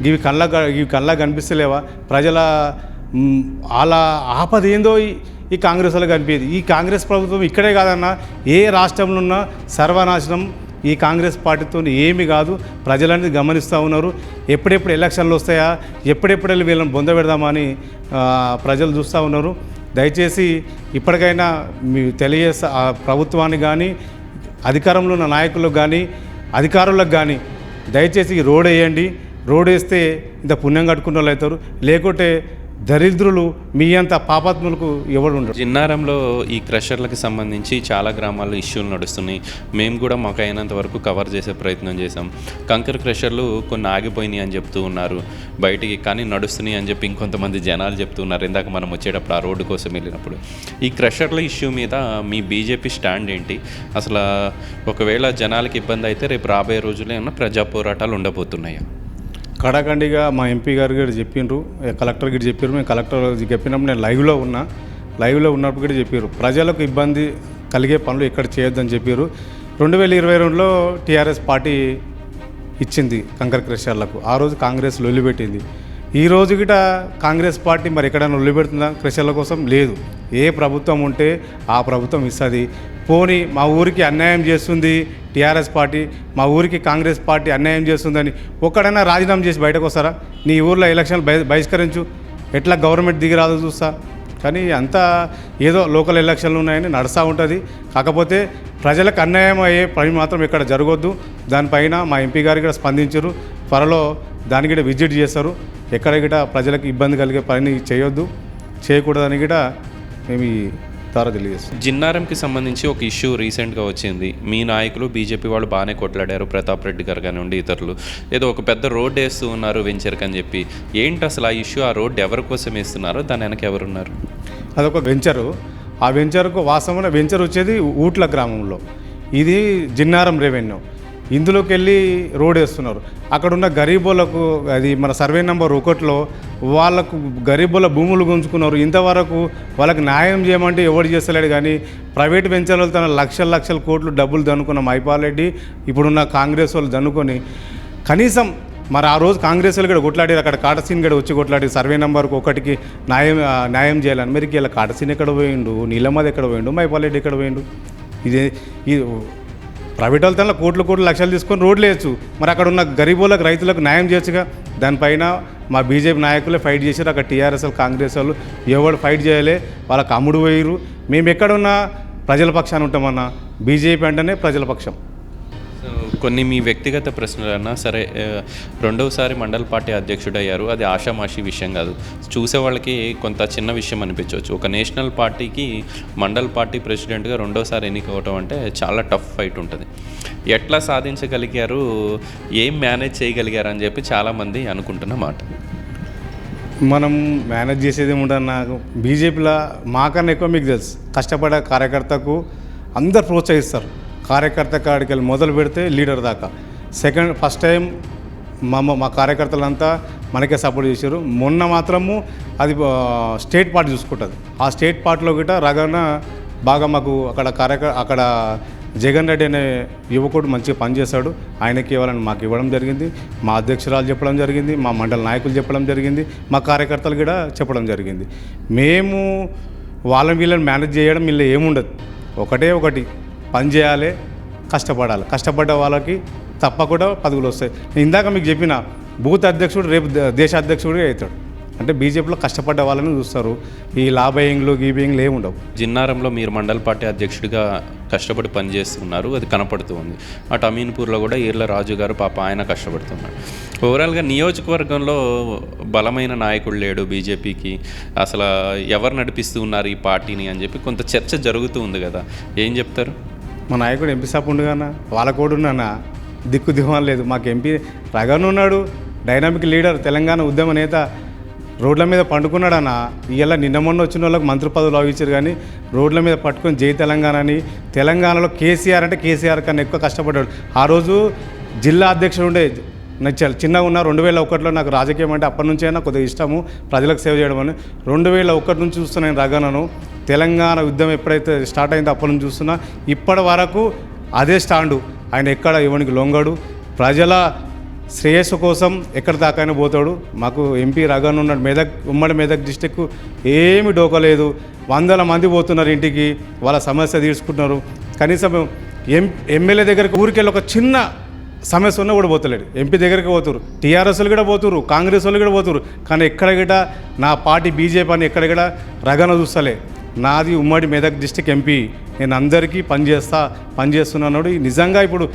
ఇవి కళ్ళ ఇవి కళ్ళ కనిపిస్తలేవా? ప్రజల అలా వాళ్ళ ఆపద ఏందో ఈ- కాంగ్రెస్ వాళ్ళకి కనిపించేది. ఈ కాంగ్రెస్ ప్రభుత్వం ఇక్కడే కాదన్న ఏ రాష్ట్రంలో ఉన్న సర్వనాశనం ఈ కాంగ్రెస్ పార్టీతో ఏమి కాదు. ప్రజలనేది గమనిస్తూ ఉన్నారు. ఎప్పుడెప్పుడు ఎలక్షన్లు వస్తాయా ఎప్పుడెప్పుడు వీళ్ళని బొంద పెడదామని ప్రజలు చూస్తూ ఉన్నారు. దయచేసి ఇప్పటికైనా మీ తెలియజేస్తా ప్రభుత్వానికి కానీ అధికారంలో ఉన్న నాయకులకు కానీ అధికారులకు కానీ దయచేసి రోడ్ వేయండి. రోడ్ వేస్తే ఇంత పుణ్యం కట్టుకున్న వాళ్ళు అవుతారు. లేకుంటే దరిద్రులు మీ అంత పాపాత్ములకు ఎవడు ఉండరు. జిన్నారంలో ఈ క్రషర్లకు సంబంధించి చాలా గ్రామాల్లో ఇష్యూలు నడుస్తున్నాయి. మేము కూడా మాకు అయినంత వరకు కవర్ చేసే ప్రయత్నం చేసాం కంకర్ క్రషర్లు కొన్ని ఆగిపోయినాయి అని చెప్తూ ఉన్నారు. బయటికి కానీ నడుస్తున్నాయి అని చెప్పి ఇంకొంతమంది జనాలు చెప్తూ ఉన్నారు. ఇందాక మనం వచ్చేటప్పుడు ఆ రోడ్డు కోసం వెళ్ళినప్పుడు. ఈ క్రషర్ల ఇష్యూ మీద మీ బీజేపీ స్టాండ్ ఏంటి? అసలు ఒకవేళ జనాలకి ఇబ్బంది అయితే రేపు రాబోయే రోజుల్లో ఏమైనా ప్రజా పోరాటాలు ఉండబోతున్నాయా? కడాఖండిగా మా ఎంపీ గారు కూడా చెప్పిండ్రు కలెక్టర్ గారు చెప్పారు మేము కలెక్టర్ చెప్పినప్పుడు నేను లైవ్లో ఉన్నా లైవ్లో ఉన్నప్పుడు కూడా చెప్పారు ప్రజలకు ఇబ్బంది కలిగే పనులు ఎక్కడ చేయొద్దని చెప్పారు రెండు వేల ఇరవై రెండులో టీఆర్ఎస్ పార్టీ ఇచ్చింది కంకర క్రషర్లకు ఆ రోజు కాంగ్రెస్ లొల్లిపెట్టింది. ఈ రోజు గిట కాంగ్రెస్ పార్టీ మరి ఎక్కడైనా లొల్లిపెడుతుందా కృషిల కోసం లేదు. ఏ ప్రభుత్వం ఉంటే ఆ ప్రభుత్వం ఇస్తుంది. పోని మా ఊరికి అన్యాయం చేస్తుంది టీఆర్ఎస్ పార్టీ మా ఊరికి కాంగ్రెస్ పార్టీ అన్యాయం చేస్తుందని ఒక్కడైనా రాజీనామా చేసి బయటకు వస్తారా? నీ ఊర్లో ఎలక్షన్లు బహి బహిష్కరించు. ఎట్లా గవర్నమెంట్ దిగిరాదో చూస్తా. కానీ అంతా ఏదో లోకల్ ఎలక్షన్లు ఉన్నాయని నడుస్తూ ఉంటుంది. కాకపోతే ప్రజలకు అన్యాయం అయ్యే పని మాత్రం ఇక్కడ జరగొద్దు. దానిపైన మా ఎంపీ గారు కూడా స్పందించారు. త్వరలో దానికి కూడా విజిట్ చేస్తారు. ఎక్కడ గిట ప్రజలకు ఇబ్బంది కలిగే పని చేయొద్దు చేయకూడదని కూడా మేము ఈ ద్వారా తెలియజేస్తాం జిన్నారంకి సంబంధించి ఒక ఇష్యూ రీసెంట్గా వచ్చింది. మీ నాయకులు బీజేపీ వాళ్ళు బాగానే కొట్లాడారు. ప్రతాప్ రెడ్డి గారు కానివ్వండి ఇతరులు. ఏదో ఒక పెద్ద రోడ్ వేస్తూ ఉన్నారు వెంచర్కి అని చెప్పి. ఏంటి అసలు ఆ ఇష్యూ? ఆ రోడ్ ఎవరి కోసం వేస్తున్నారో? దాని వెనక ఎవరున్నారు? అదొక వెంచరు. ఆ వెంచర్కు వాస్తవమైన వెంచర్ వచ్చేది ఊట్ల గ్రామంలో. ఇది జిన్నారం రెవెన్యూ. ఇందులోకి వెళ్ళి రోడ్ వేస్తున్నారు. అక్కడ ఉన్న గరీబులకు అది మన సర్వే నెంబర్ ఒకటిలో వాళ్ళకు గరీబుల భూములు గుంజుకున్నారు. ఇంతవరకు వాళ్ళకి న్యాయం చేయమంటే ఎవడు చేస్తలేడు కానీ ప్రైవేట్ వెంచర్లు తన లక్షల లక్షల కోట్లు డబ్బులు దన్నుకున్న మైపాలరెడ్డి ఇప్పుడున్న కాంగ్రెస్ వాళ్ళు దన్నుకొని కనీసం మరి ఆ రోజు కాంగ్రెస్ వాళ్ళు కూడా కొట్లాడారు. అక్కడ కాటసీన్ కూడా వచ్చి కొట్లాడి సర్వే నెంబర్కి ఒకటికి న్యాయం న్యాయం చేయాలని. మరి ఇలా కాటసీన్ ఎక్కడ పోయిండు? నీలమ్మది ఎక్కడ పోయిండు? మైపాలరెడ్డి ఎక్కడ పోయిండు? ఇది ఇది ప్రైవేట్ వాళ్ళతో కోట్లు కోట్లు లక్షలు తీసుకొని రోడ్లు వేయచ్చు. మరి అక్కడ ఉన్న గరీబులకు రైతులకు న్యాయం చేయొచ్చుగా? దానిపైన మా బీజేపీ నాయకులే ఫైట్ చేశారు. అక్కడ టీఆర్ఎస్ కాంగ్రెస్ వాళ్ళు ఎవరు ఫైట్ చేయలే. వాళ్ళకి అమ్ముడు పోయిరు మేము ఎక్కడున్నా ప్రజల పక్షాన ఉంటామన్నా బీజేపీ అంటేనే ప్రజల పక్షం. కొన్ని మీ వ్యక్తిగత ప్రశ్నలన్నా సరే రెండవసారి మండల పార్టీ అధ్యక్షుడయ్యారు. అది ఆషామాషి విషయం కాదు. చూసే వాళ్ళకి కొంత చిన్న విషయం అనిపించవచ్చు. ఒక నేషనల్ పార్టీకి మండల్ పార్టీ ప్రెసిడెంట్గా రెండోసారి ఎన్నికవటం అంటే చాలా టఫ్ ఫైట్ ఉంటుంది. ఎట్లా సాధించగలిగారు? ఏం మేనేజ్ చేయగలిగారు అని చెప్పి చాలామంది అనుకుంటున్న మాట. మనం మేనేజ్ చేసేది ఏముంటుంది నాకు? బీజేపీలో మాకన్నా ఎక్కువ మీకు తెలుసు. కష్టపడే కార్యకర్తకు అందరు ప్రోత్సహిస్తారు. కార్యకర్త కాడికి మొదలు పెడితే లీడర్ దాకా. సెకండ్ ఫస్ట్ టైం మా మా- కార్యకర్తలంతా మనకే సపోర్ట్ చేశారు. మొన్న మాత్రము అది స్టేట్ పార్టీ చూసుకుంటుంది. ఆ స్టేట్ పార్టీలో గిట రగన బాగా మాకు అక్కడ కార్యక అక్కడ జగన్ రెడ్డి అనే యువకుడు మంచిగా పనిచేశాడు. ఆయనకి ఇవ్వాలని మాకు ఇవ్వడం జరిగింది. మా అధ్యక్షురాలు చెప్పడం జరిగింది. మా మండల నాయకులు చెప్పడం జరిగింది. మా కార్యకర్తలు కూడా చెప్పడం జరిగింది. మేము వాళ్ళని వీళ్ళని మేనేజ్ చేయడం వీళ్ళు ఏముండదు. ఒకటే ఒకటి. పనిచేయాలి కష్టపడాలి. కష్టపడ్డ వాళ్ళకి తప్పకుండా పదవులు వస్తాయి. నేను ఇందాక మీకు చెప్పిన బూత్ అధ్యక్షుడు రేపు దేశ అధ్యక్షుడిగా అవుతాడు. అంటే బీజేపీలో కష్టపడ్డ వాళ్ళని చూస్తారు. ఈ లాభయింగ్లు గీబింగ్లు ఏమి ఉండవు. జిన్నారంలో మీరు మండల పార్టీ అధ్యక్షుడిగా కష్టపడి పనిచేస్తున్నారు అది కనపడుతుంది అటు అమీన్పూర్లో కూడా ఈర్ల రాజు గారు పాప ఆయన కష్టపడుతున్నారు. ఓవరాల్గా నియోజకవర్గంలో బలమైన నాయకుడు లేడు బీజేపీకి. అసలు ఎవరు నడిపిస్తూ ఉన్నారు ఈ పార్టీని అని చెప్పి కొంత చర్చ జరుగుతూ ఉంది కదా. ఏం చెప్తారు? మా నాయకుడు ఎంపీ సాప్ ఉండుగానా వాళ్ళ కూడా ఉన్నానా? దిక్కు దివాన్ లేదు. మాకు ఎంపీ రగన్ ఉన్నాడు. డైనామిక్ లీడర్ తెలంగాణ ఉద్యమ నేత రోడ్ల మీద పండుకున్నాడన్న ఇలా నిన్న మొన్న వచ్చిన వాళ్ళకి మంత్రి పదవులు అవిచ్చారు కానీ రోడ్ల మీద పట్టుకొని జై తెలంగాణ అని తెలంగాణలో కేసీఆర్ అంటే కేసీఆర్ కన్నా ఎక్కువ కష్టపడ్డాడు. ఆ రోజు జిల్లా అధ్యక్షుడు ఉండే నచ్చాలి చిన్నగా ఉన్న రెండు వేల ఒకటిలో నాకు రాజకీయం అంటే అప్పటి నుంచే నాకు కొద్దిగా ఇష్టము. ప్రజలకు సేవ చేయడం అని. రెండు వేల ఒకటి నుంచి చూస్తున్నా నేను రగనను తెలంగాణ యుద్ధం ఎప్పుడైతే స్టార్ట్ అయిందో అప్పటి నుంచి చూస్తున్నా ఇప్పటి వరకు అదే స్టాండు. ఆయన ఎక్కడ ఇవనికి లొంగడు. ప్రజల శ్రేయస్సు కోసం ఎక్కడి దాకానే పోతాడు. మాకు ఎంపీ రగన్ ఉన్నాడు. మెదక్ ఉమ్మడి మెదక్ డిస్టిక్ ఏమి డోకలేదు వందల మంది పోతున్నారు ఇంటికి. వాళ్ళ సమస్య తీర్చుకుంటున్నారు. కనీసం ఎం ఎమ్మెల్యే దగ్గరికి ఊరికెళ్ళి ఒక చిన్న సమస్య ఉన్నా కూడా పోతలేడు. ఎంపీ దగ్గరికి పోతురు టీఆర్ఎస్ వాళ్ళు కూడా పోతురు కాంగ్రెస్ వాళ్ళు కూడా పోతురు కానీ ఎక్కడ కూడా నా పార్టీ బీజేపీ అని ఎక్కడ కూడా రగన చూస్తలే. నాది ఉమ్మడి మెదక్ డిస్టిక్ ఎంపీ. నేను అందరికీ పనిచేస్తా పనిచేస్తున్నాడు నిజంగా ఇప్పుడు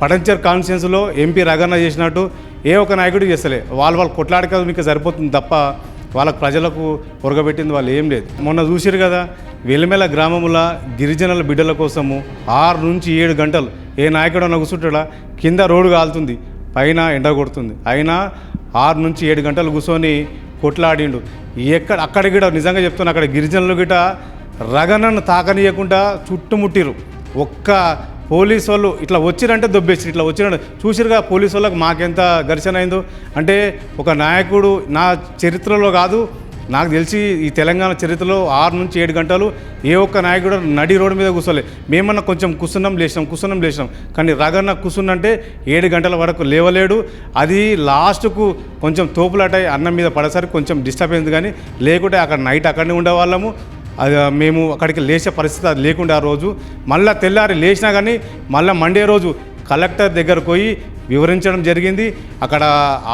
పడంచర్ కాన్స్టిట్యున్సీలో ఎంపీ రగన్న చేసినట్టు ఏ ఒక్క నాయకుడు చేస్తలే. వాళ్ళు వాళ్ళు కొట్లాడక మీకు సరిపోతుంది తప్ప వాళ్ళకు ప్రజలకు పొరగబెట్టింది వాళ్ళు ఏం లేదు. మొన్న చూసిరు కదా వెలిమెల గ్రామముల గిరిజనుల బిడ్డల కోసము ఆరు నుంచి ఏడు గంటలు ఏ నాయకుడు కూర్చుంటాడా కింద రోడ్డు కాలుతుంది పైన ఎండ కొడుతుంది. అయినా ఆరు నుంచి ఏడు గంటలు కూర్చొని కొట్లాడిండు. ఎక్కడ అక్కడ కూడా నిజంగా చెప్తున్నా అక్కడ గిరిజనులు గిట రగనను తాకనీయకుండా చుట్టుముట్టిరు. ఒక్క పోలీసు వాళ్ళు ఇట్లా వచ్చిరంటే దొబ్బేసి ఇట్లా వచ్చిరంటే. చూసిరుగా పోలీసు వాళ్ళకి మాకెంత ఘర్షణ అయిందో. అంటే ఒక నాయకుడు నా చరిత్రలో కాదు నాకు తెలిసి ఈ తెలంగాణ చరిత్రలో ఆరు నుంచి ఏడు గంటలు ఏ ఒక్క నాయకుడు నడి రోడ్డు మీద కూర్చోలే. మేమన్నా కొంచెం కుసున్నం లేచినాం కూర్చున్నాం లేచినాం. కానీ రగన్న కూర్చున్నంటే ఏడు గంటల వరకు లేవలేడు. అది లాస్ట్కు కొంచెం తోపులాట అన్నం మీద పడేసరికి కొంచెం డిస్టర్బ్ అయింది కానీ లేకుంటే అక్కడ నైట్ అక్కడనే ఉండేవాళ్ళము. అది మేము అక్కడికి లేచే పరిస్థితి అది లేకుండా ఆ రోజు. మళ్ళీ తెల్లారి లేచినా కానీ మళ్ళీ మండే రోజు కలెక్టర్ దగ్గరకు పోయి వివరించడం జరిగింది. అక్కడ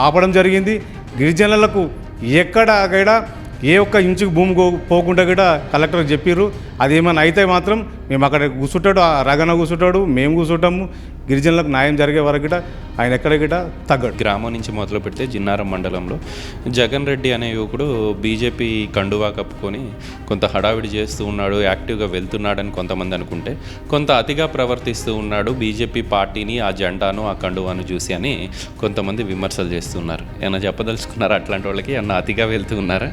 ఆపడం జరిగింది. గిరిజనులకు ఎక్కడ ఏ ఒక్క ఇంచుకు భూమి పోకుండా కూడా కలెక్టర్ చెప్పిర్రు. అదేమైనా అయితే మాత్రం మేము అక్కడ కూర్చుంటాడు ఆ రగన కూర్చుంటాడు మేము కూర్చుంటాము. గిరిజనులకు న్యాయం జరిగే వరకు కూడా ఆయన ఎక్కడ కూడా తగ్గడు. గ్రామం నుంచి మొదలు పెడితే జిన్నారం మండలంలో జగన్ రెడ్డి అనే యువకుడు బీజేపీ కండువా కప్పుకొని కొంత హడావిడి చేస్తూ ఉన్నాడు యాక్టివ్గా వెళ్తున్నాడని కొంతమంది అనుకుంటే కొంత అతిగా ప్రవర్తిస్తూ ఉన్నాడు బీజేపీ పార్టీని ఆ జెండాను ఆ కండువాను చూసి అని కొంతమంది విమర్శలు చేస్తున్నారు. ఏమైనా చెప్పదలుచుకున్నారా? అట్లాంటి వాళ్ళకి ఏమన్నా అతిగా వెళ్తూ ఉన్నారా?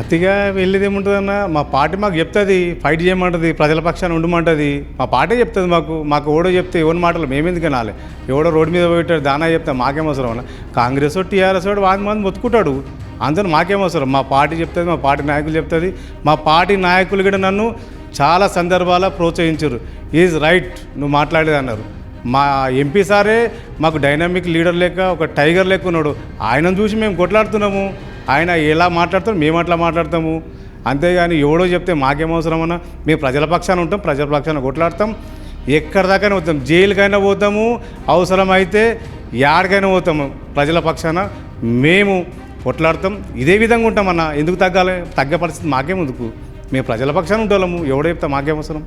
అతిగా వెళ్ళేది ఏముంటుందన్న? మా పార్టీ మాకు చెప్తుంది ఫైట్ చేయమంటుంది ప్రజల పక్షాన్ని ఉండమంటుంది. మా పార్టీ చెప్తుంది మాకు మాకు ఎవడో చెప్తే ఎవరి మాటలు మేమెందుకు వినాలి? ఎవడో రోడ్డు మీద పోయేటాడు దానా చెప్తే మాకేమవసరం అన్న? కాంగ్రెస్ టీఆర్ఎస్ వాడు వాది మంది మొత్తుకుంటాడు. అందరూ మాకేమవసరం మా పార్టీ చెప్తుంది మా పార్టీ నాయకులు చెప్తుంది. మా పార్టీ నాయకులు కూడా నన్ను చాలా సందర్భాల ప్రోత్సహించారు. ఈజ్ రైట్ నువ్వు మాట్లాడేది అన్నారు. మా ఎంపీ సారే మాకు డైనామిక్ లీడర్ లేక ఒక టైగర్ లెక్క ఉన్నాడు. ఆయనను చూసి మేము కొట్లాడుతున్నాము. ఆయన ఎలా మాట్లాడతాం మేము అట్లా మాట్లాడతాము. అంతేగాని ఎవడో చెప్తే మాకేమవసరమన్నా మేము ప్రజల పక్షాన ఉంటాం ప్రజల పక్షాన కొట్లాడతాం. ఎక్కడి దాకైనా పోతాం జైలుకైనా పోతాము అవసరమైతే యాడికైనా పోతాము ప్రజల పక్షాన. మేము కొట్లాడతాం ఇదే విధంగా ఉంటామన్నా ఎందుకు తగ్గాలి తగ్గే పరిస్థితి మాకేముందుకు మేము ప్రజల పక్షాన ఉంటాము ఎవడో చెప్తే మాకేమవసరం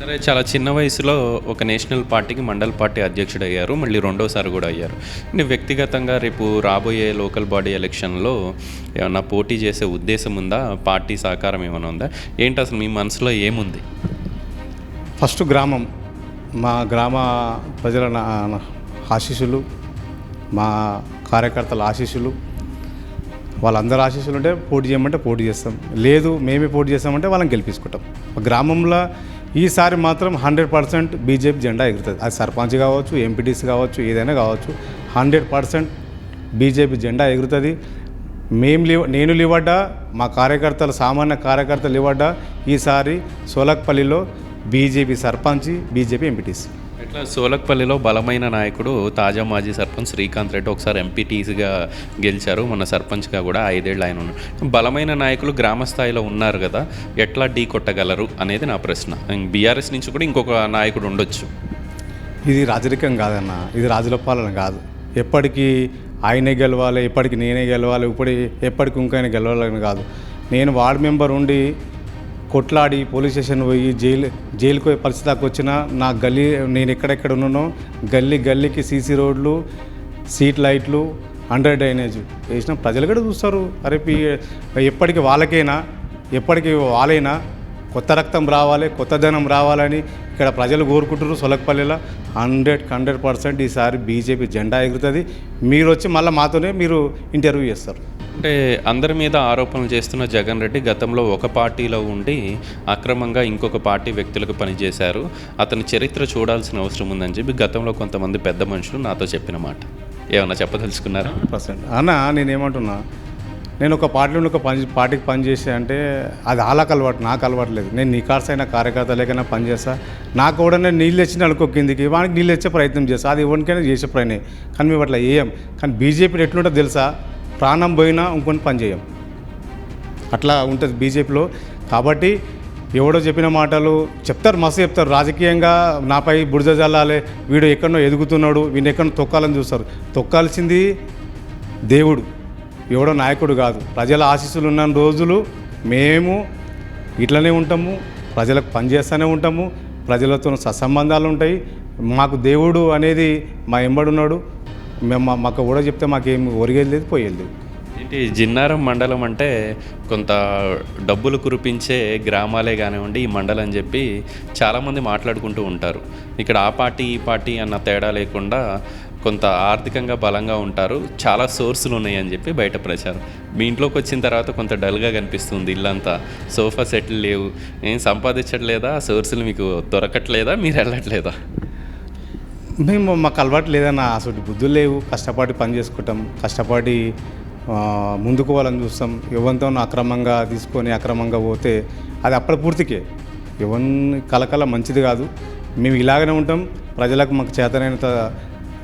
సరే చాలా చిన్న వయసులో ఒక నేషనల్ పార్టీకి మండల్ పార్టీ అధ్యక్షుడు అయ్యారు మళ్ళీ రెండోసారి కూడా అయ్యారు. అంటే వ్యక్తిగతంగా రేపు రాబోయే లోకల్ బాడీ ఎలక్షన్లో ఏమన్నా పోటీ చేసే ఉద్దేశం ఉందా? పార్టీ సహకారం ఏమైనా ఉందా? ఏంటి అసలు మీ మనసులో ఏముంది? ఫస్ట్ గ్రామం. మా గ్రామ ప్రజల నా- ఆశీస్సులు మా కార్యకర్తల ఆశీస్సులు వాళ్ళందరూ ఆశీస్సులు ఉంటే పోటీ చేయమంటే పోటీ చేస్తాం. లేదు మేమే పోటీ చేస్తామంటే వాళ్ళని గెలిపించుకుంటాం. గ్రామంలో ఈసారి మాత్రం హండ్రెడ్ పర్సెంట్ బీజేపీ జెండా ఎగురుతుంది. అది సర్పంచ్ కావచ్చు ఎంపీటీసీ కావచ్చు ఏదైనా కావచ్చు హండ్రెడ్ పర్సెంట్ బీజేపీ జెండా ఎగురుతుంది. మేము లివ నేను లివడ్డా మా కార్యకర్తలు సామాన్య కార్యకర్తలు లివడ్డా ఈసారి సోలక్పల్లిలో బీజేపీ సర్పంచ్ బీజేపీ ఎంపీటీసీ. సోలక్పల్లిలో బలమైన నాయకుడు తాజా మాజీ సర్పంచ్ శ్రీకాంత్ రెడ్డి ఒకసారి ఎంపీటీసీగా గెలిచారు. మన సర్పంచ్గా కూడా ఐదేళ్ళు ఆయన ఉన్నారు. బలమైన నాయకులు గ్రామ స్థాయిలో ఉన్నారు కదా ఎట్లా ఢీ కొట్టగలరు అనేది నా ప్రశ్న. బీఆర్ఎస్ నుంచి కూడా ఇంకొక నాయకుడు ఉండొచ్చు. ఇది రాజరికం కాదన్న ఇది రాజుల పాలన కాదు. ఎప్పటికీ ఆయనే గెలవాలి ఎప్పటికి నేనే గెలవాలి ఇప్పుడు ఎప్పటికి ఇంకైనా గెలవాలని కాదు. నేను వార్డ్ మెంబర్ ఉండి కొట్లాడి పోలీస్ స్టేషన్ పోయి జైలు జైలుకు పోయే పరిస్థితి దాకా వచ్చిన నా గల్లీ నేను ఎక్కడెక్కడ ఉన్నానో గల్లీ గల్లీకి సీసీ రోడ్లు సీట్ లైట్లు అండర్ డ్రైనేజ్ వేసిన ప్రజలు కూడా చూస్తారు. అరే పి ఎప్పటికి వాళ్ళకైనా? ఎప్పటికి వాళ్ళైనా? కొత్త రక్తం రావాలి కొత్త ధనం రావాలని ఇక్కడ ప్రజలు కోరుకుంటున్నారు సొలకపల్లిలో. హండ్రెడ్ హండ్రెడ్ పర్సెంట్ ఈసారి బీజేపీ జెండా ఎగురుతుంది. మీరు వచ్చి మళ్ళీ మాతోనే మీరు ఇంటర్వ్యూ చేస్తారు. అంటే అందరి మీద ఆరోపణలు చేస్తున్న జగన్ రెడ్డి గతంలో ఒక పార్టీలో ఉండి అక్రమంగా ఇంకొక పార్టీ వ్యక్తులకు పనిచేశారు. అతని చరిత్ర చూడాల్సిన అవసరం ఉందని చెప్పి గతంలో కొంతమంది పెద్ద మనుషులు నాతో చెప్పిన మాట. ఏమన్నా చెప్పదలుచుకున్నారా? పర్సెంట్. అన్న నేనేమంటున్నా? నేను ఒక పార్టీలో ఒక పని పార్టీకి పనిచేసే అంటే అది వాళ్ళకి అలవాటు నాకు అలవాటు లేదు. నేను నికార్స్ అయిన కార్యకర్త లేకైనా పనిచేస్తా నాకు కూడా నేను నీళ్ళు తెచ్చిన అనుకో కిందికి వానికి నీళ్ళు తెచ్చే ప్రయత్నం చేస్తా. అది ఎవరికైనా చేసే ప్రయత్నం కానీ మేము అట్లా ఏం? కానీ బీజేపీ ఎట్లుంటుందో తెలుసా? ప్రాణం పోయినా ఇంకొని పని చేయం. అట్లా ఉంటుంది బీజేపీలో. కాబట్టి ఎవడో చెప్పిన మాటలు చెప్తారు మస్తు చెప్తారు. రాజకీయంగా నాపై బుడిద జల్లాలి. వీడు ఎక్కడో ఎదుగుతున్నాడు వీడిని ఎక్కడో తొక్కాలని చూస్తారు. తొక్కాల్సింది దేవుడు ఎవడో నాయకుడు కాదు. ప్రజల ఆశీస్సులు ఉన్న రోజులు మేము ఇట్లనే ఉంటాము ప్రజలకు పనిచేస్తూనే ఉంటాము ప్రజలతో సత్సంబంధాలు ఉంటాయి. మాకు దేవుడు అనేది మా ఎంబడున్నాడు. మేము మా- మాకు కూడా చెప్తే మాకేం ఒరిగేది లేదు పోయేది లేదు. ఏంటి జిన్నారం మండలం అంటే కొంత డబ్బులు కురిపించే గ్రామాలే కానివ్వండి ఈ మండలం అని చెప్పి చాలామంది మాట్లాడుకుంటూ ఉంటారు. ఇక్కడ ఆ పార్టీ ఈ పార్టీ అన్న తేడా లేకుండా కొంత ఆర్థికంగా బలంగా ఉంటారు. చాలా సోర్సులు ఉన్నాయని చెప్పి బయట ప్రచారం. మీ ఇంట్లోకి వచ్చిన తర్వాత కొంత డల్గా కనిపిస్తుంది ఇల్లంతా. సోఫా సెట్లు లేవు. ఏం సంపాదించట్లేదా? సోర్సులు మీకు దొరకట్లేదా? మీరు వెళ్ళట్లేదా? మేము మాకు అలవాటు లేదన్న అసలు బుద్ధులు లేవు. కష్టపడి పని చేసుకుంటాం. కష్టపడి ముందుకు వాళ్ళని చూస్తాం. ఎవరితో అక్రమంగా తీసుకొని అక్రమంగా పోతే అది అప్పటి పూర్తికే. ఎవరిని కలకల మంచిది కాదు. మేము ఇలాగనే ఉంటాం. ప్రజలకు మాకు చేతనైనంత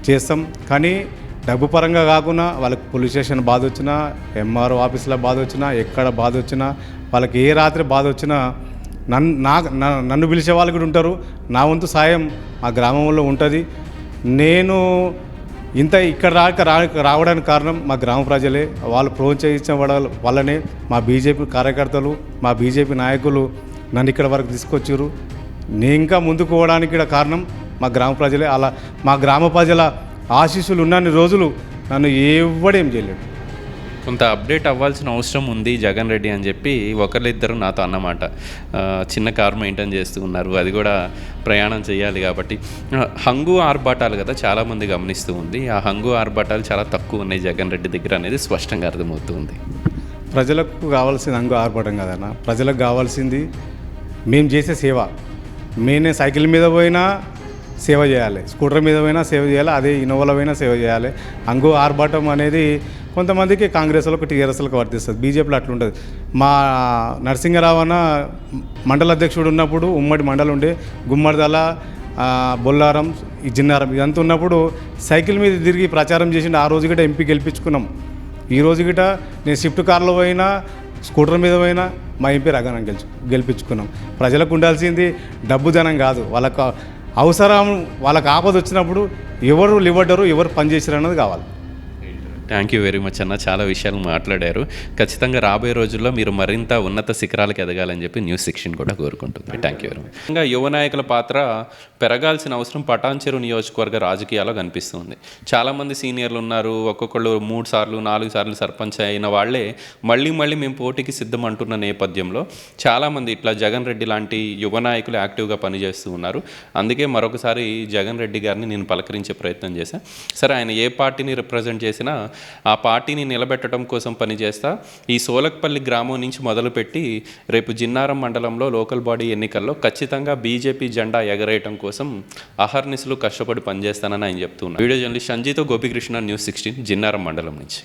చేస్తాం. కానీ డబ్బు పరంగా కాకుండా వాళ్ళకి పోలీస్ స్టేషన్ బాధ వచ్చినా ఎంఆర్ఓ ఆఫీస్లో బాధ వచ్చినా ఎక్కడ బాధ వచ్చినా వాళ్ళకి ఏ రాత్రి బాధ వచ్చినా నన్ను నా నన్ను పిలిచే వాళ్ళు కూడా ఉంటారు. నా వంతు సాయం మా గ్రామంలో ఉంటుంది. నేను ఇంత ఇక్కడ రాక రా రావడానికి కారణం మా గ్రామ ప్రజలే. వాళ్ళు ప్రోత్సహించిన వాళ్ళ వల్లనే మా బీజేపీ కార్యకర్తలు మా బీజేపీ నాయకులు నన్ను ఇక్కడ వరకు తీసుకొచ్చారు నేను ఇంకా ముందుకు పోవడానికి కూడా కారణం మా గ్రామ ప్రజలే. అలా మా గ్రామ ప్రజల ఆశీస్సులు ఉన్నన్ని రోజులు నన్ను ఎవ్వడేం చేయలేడు. కొంత అప్డేట్ అవ్వాల్సిన అవసరం ఉంది జగన్ రెడ్డి అని చెప్పి ఒకరిద్దరు నాతో అన్నమాట. చిన్న కారు మెయింటైన్ చేస్తూ ఉన్నారు. అది కూడా ప్రయాణం చేయాలి కాబట్టి. హంగు ఆర్భాటాలు కదా చాలామంది గమనిస్తూ ఉంది. ఆ హంగు ఆర్భాటాలు చాలా తక్కువ ఉన్నాయి జగన్ రెడ్డి దగ్గర అనేది స్పష్టంగా అర్థమవుతుంది ప్రజలకు కావాల్సింది హంగు ఆర్భాటం కదన్న. ప్రజలకు కావాల్సింది మేము చేసే సేవ. మేనే సైకిల్ మీద పోయినా సేవ చేయాలి. స్కూటర్ మీద పోయినా సేవ చేయాలి. అదే ఇన్నోవాలో పోయినా సేవ చేయాలి. అంగు ఆర్భాటం అనేది కొంతమందికి కాంగ్రెస్లకు టీఆర్ఎస్లకు వర్తిస్తుంది. బీజేపీలో అట్లుంటుంది. మా నరసింహరావు అన్న మండల అధ్యక్షుడు ఉన్నప్పుడు ఉమ్మడి మండలం ఉండే గుమ్మడిదల బొల్లారం ఈ జిన్నారం ఇదంతా ఉన్నప్పుడు సైకిల్ మీద తిరిగి ప్రచారం చేసిండు. ఆ రోజు కూడా ఎంపీ గెలిపించుకున్నాం. ఈ రోజు గిట నేను స్విఫ్ట్ కార్లో పోయినా స్కూటర్ మీద పోయినా మా ఎంపీ రగనం గెలిచి గెలిపించుకున్నాం. ప్రజలకు ఉండాల్సింది డబ్బు ధనం కాదు. వాళ్ళకు అవసరం వాళ్ళకు ఆపద వచ్చినప్పుడు ఎవరు లివ్వడ్డరు ఎవరు పనిచేసారు అన్నది కావాలి. థ్యాంక్ యూ వెరీ మచ్ అన్న. చాలా విషయాలు మాట్లాడారు. ఖచ్చితంగా రాబోయే రోజుల్లో మీరు మరింత ఉన్నత శిఖరాలకు ఎదగాలని చెప్పి న్యూస్ సెక్షన్ కూడా కోరుకుంటుంది. థ్యాంక్ యూ వెరీ మచ్ ఇంకా యువ నాయకుల పాత్ర పెరగాల్సిన అవసరం పటాన్చెరు నియోజకవర్గ రాజకీయాల్లో కనిపిస్తుంది. చాలామంది సీనియర్లు ఉన్నారు. ఒక్కొక్కళ్ళు మూడు సార్లు నాలుగు సార్లు సర్పంచ్ అయిన వాళ్ళే మళ్ళీ మళ్ళీ మేము పోటీకి సిద్ధం అంటున్న నేపథ్యంలో చాలామంది ఇట్లా జగన్ రెడ్డి లాంటి యువ నాయకులు యాక్టివ్గా పనిచేస్తూ ఉన్నారు. అందుకే మరొకసారి జగన్ రెడ్డి గారిని నేను పలకరించే ప్రయత్నం చేశాను సరే ఆయన ఏ పార్టీని రిప్రజెంట్ చేసినా ఆ పార్టీని నిలబెట్టడం కోసం పనిచేస్తా. ఈ సోలక్పల్లి గ్రామం నుంచి మొదలుపెట్టి రేపు జిన్నారం మండలంలో లోకల్ బాడీ ఎన్నికల్లో ఖచ్చితంగా బీజేపీ జెండా ఎగరేయటం కోసం అహర్నిశలు కష్టపడి పనిచేస్తానని ఆయన చెప్తున్నారు. వీడియో జర్నలిస్ట్ సంజీతో గోపికృష్ణ న్యూస్ సిక్స్టీన్ జిన్నారం మండలం నుంచి.